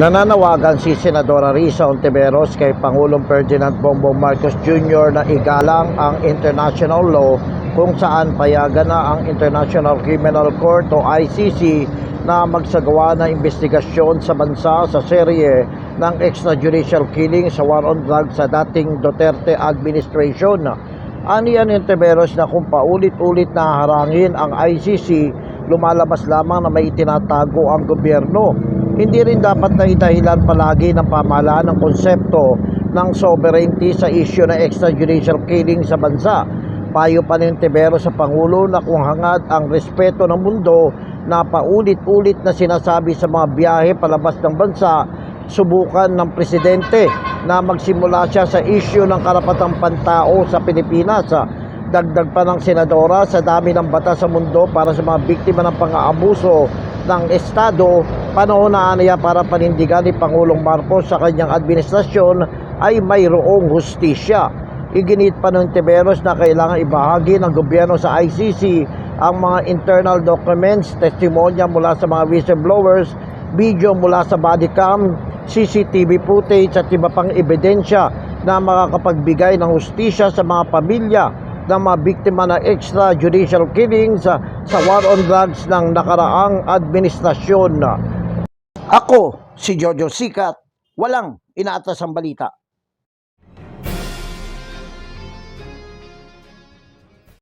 Nananawagan si Senadora Risa Ontiveros kay Pangulong Ferdinand Bongbong Marcos Jr. na igalang ang international law kung saan payagan na ang International Criminal Court o ICC na magsagawa ng investigasyon sa bansa sa serye ng extrajudicial killing sa war on drugs sa dating Duterte administration. Aniyan ni Ontiveros na kung paulit-ulit na harangin ang ICC, lumalabas lamang na may itinatago ang gobyerno hindi rin dapat na itahilan palagi ng pamahalaan ng konsepto ng sovereignty sa issue ng extrajudicial killing sa bansa. Payo pa ng Tibero sa Pangulo na kung hangad ang respeto ng mundo na paulit-ulit na sinasabi sa mga biyahe palabas ng bansa, subukan ng presidente na magsimula siya sa issue ng karapatang pantao sa Pilipinas. Dagdag pa ng senadora sa dami ng batas sa mundo para sa mga biktima ng pang-aabuso ng Estado, panahon na niya para panindigan ni Pangulong Marcos sa kanyang administrasyon ay mayroong hustisya. Iginit pa ng Tiberos na kailangan ibahagi ng gobyerno sa ICC ang mga internal documents, testimonya mula sa mga whistleblowers, video mula sa body cam, CCTV footage at iba pang ebidensya na makakapagbigay ng hustisya sa mga pamilya ng mga biktima ng extrajudicial killings sa, sa war on drugs ng nakaraang administrasyon. Ako, si Jojo Sikat, walang inaatas ang balita.